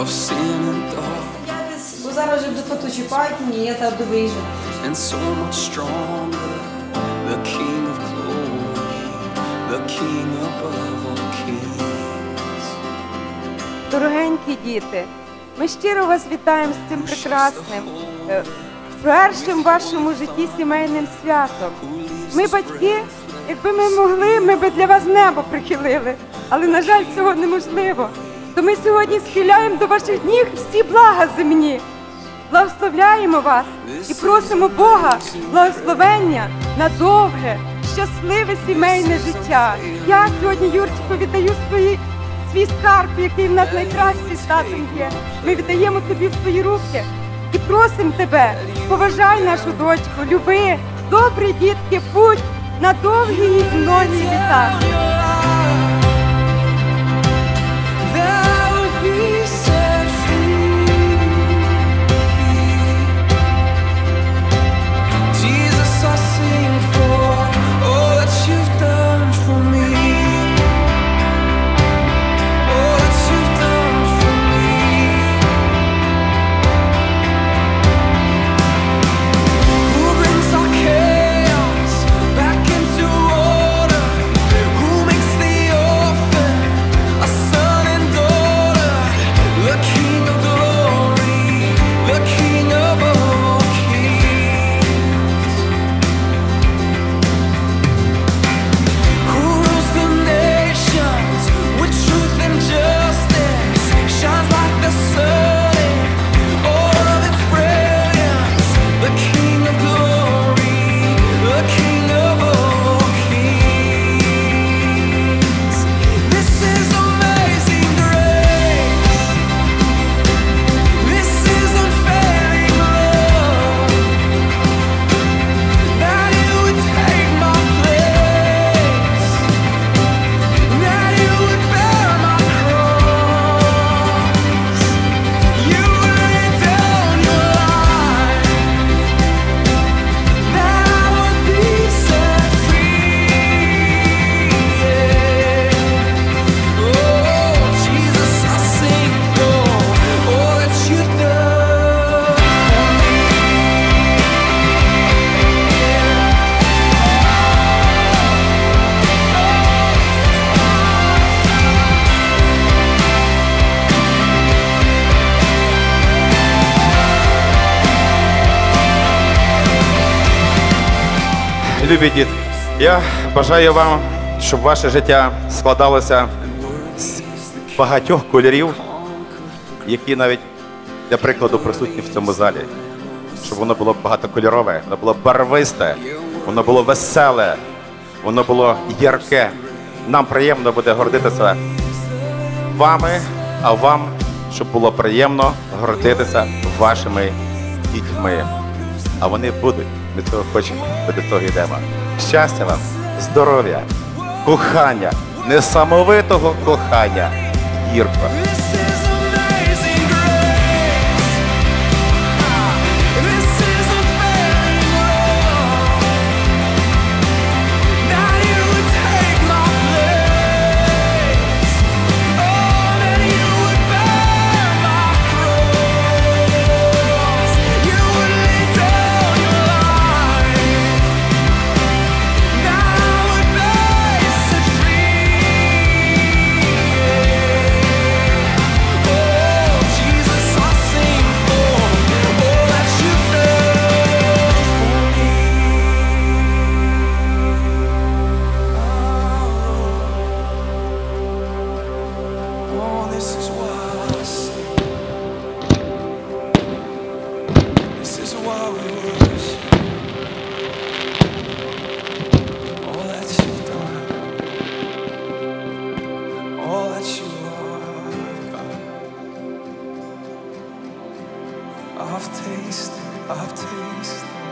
Of sin and dark Бо зараз вже буде почіпають мені, я так вийду. and so much stronger? The King of glory, the King above all kings. Дорогенькі діти, ми щиро вас вітаємо з цим прекрасним, е, першим в вашому житті сімейним святом. Ми, батьки, якби ми могли, ми би для вас небо прихилили, але, на жаль, цього неможливо. То ми сьогодні схиляємо до ваших ніг всі блага земні. Благословляємо вас і просимо Бога благословення на довге, щасливе сімейне життя. Я сьогодні, Юрчику, віддаю свої свій скарб, який в нас найкращий з татом є. Ми віддаємо тобі в свої руки і просимо тебе, поважай нашу дочку, люби, добрі дітки, путь на довгі і многі літа. Любі діти, я бажаю вам, щоб ваше життя складалося з багатьох кольорів, які навіть для прикладу присутні в цьому залі. Щоб воно було багатокольорове, воно було барвисте, воно було веселе, воно було ярке. Нам приємно буде гордитися вами, а вам, щоб було приємно гордитися вашими дітьми. А вони будуть. Ми цього хочемо, ми до цього йдемо. Щастя вам, здоров'я, кохання, несамовитого кохання, гірко. This is what we wish. All that you've done. All that you are. I've tasted, I've tasted.